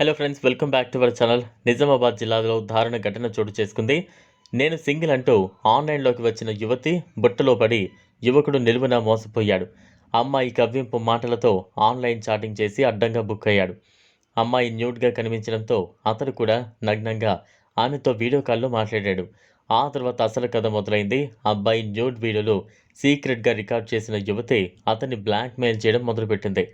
Hello friends welcome back to our channel Nizamabad జిల్లాలో దారుణ ఘటన చోటు చేసుకుంది. నేను సింగిల్ అంటూ ఆన్లైన్లోకి వచ్చిన యువతి బుట్టలో పడి యువకుడు నిలువున మోసపోయాడు. అమ్మాయి కవ్వింపు మాటలతో ఆన్లైన్ చాటింగ్ చేసి అడ్డంగా బుక్ అయ్యాడు. అమ్మాయి న్యూడ్గా కనిపించడంతో అతడు కూడా నగ్నంగా ఆమెతో వీడియో కాల్లో మాట్లాడాడు. ఆ తర్వాత అసలు కథ మొదలైంది. అబ్బాయి న్యూడ్ వీడియోలు సీక్రెట్గా రికార్డ్ చేసిన యువతి అతన్ని బ్లాక్మెయిల్ చేయడం మొదలుపెట్టింది.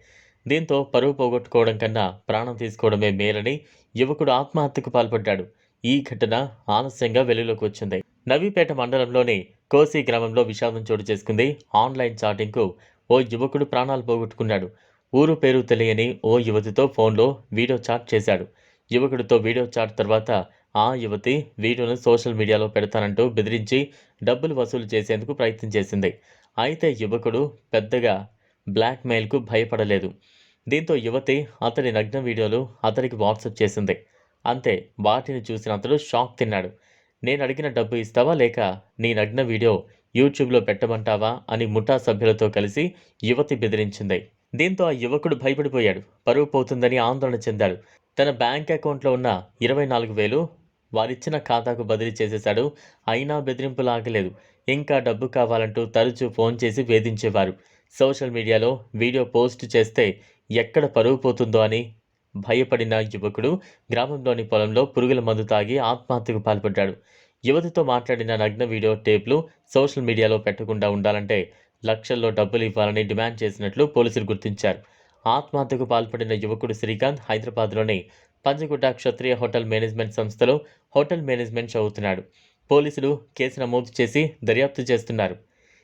దీంతో పరువు పోగొట్టుకోవడం కన్నా ప్రాణం తీసుకోవడమే మేలని యువకుడు ఆత్మహత్యకు పాల్పడ్డాడు. ఈ ఘటన ఆలస్యంగా వెలుగులోకి వచ్చింది. నవీపేట మండలంలోని కోసి గ్రామంలో విషాదం చోటు చేసుకుంది. ఆన్లైన్ చాటింగ్కు ఓ యువకుడు ప్రాణాలు పోగొట్టుకున్నాడు. ఊరు పేరు తెలియని ఓ యువతితో ఫోన్లో వీడియో చాట్ చేశాడు. యువకుడితో వీడియో చాట్ తర్వాత ఆ యువతి వీడియోను సోషల్ మీడియాలో పెడతానంటూ బెదిరించి డబ్బులు వసూలు చేసేందుకు ప్రయత్నం చేసింది. అయితే యువకుడు పెద్దగా బ్లాక్మెయిల్కు భయపడలేదు. దీంతో యువతి అతడి నగ్న వీడియోలు అతడికి వాట్సాప్ చేసింది. అంతే వాటిని చూసిన అతడు షాక్ తిన్నాడు. నేను అడిగిన డబ్బు ఇస్తావా లేక నీ నగ్న వీడియో యూట్యూబ్లో పెట్టమంటావా అని ముఠా సభ్యులతో కలిసి యువతి బెదిరించింది. దీంతో ఆ యువకుడు భయపడిపోయాడు. పరువు పోతుందని ఆందోళన చెందాడు. తన బ్యాంక్ అకౌంట్లో ఉన్న ఇరవై నాలుగు వేలు వారిచ్చిన ఖాతాకు బదిలీ చేసేశాడు. అయినా బెదిరింపులు ఆగలేదు ఇంకా డబ్బు కావాలంటూ తరచూ ఫోన్ చేసి వేధించేవారు. సోషల్ మీడియాలో వీడియో పోస్ట్ చేస్తే ఎక్కడ పరువు పోతుందో అని భయపడిన యువకుడు గ్రామంలోని పొలంలో పురుగుల మందు తాగి ఆత్మహత్యకు పాల్పడ్డాడు. యువతితో మాట్లాడిన నగ్న వీడియో టేప్లు సోషల్ మీడియాలో పెట్టకుండా ఉండాలంటే లక్షల్లో డబ్బులు ఇవ్వాలని డిమాండ్ చేసినట్లు పోలీసులు గుర్తించారు. ఆత్మహత్యకు పాల్పడిన యువకుడు శ్రీకాంత్ హైదరాబాద్లోని పంచగుట్ట క్షత్రియ హోటల్ మేనేజ్మెంట్ సంస్థలో హోటల్ మేనేజ్మెంట్ చదువుతున్నాడు. పోలీసులు కేసు నమోదు చేసి దర్యాప్తు చేస్తున్నారు.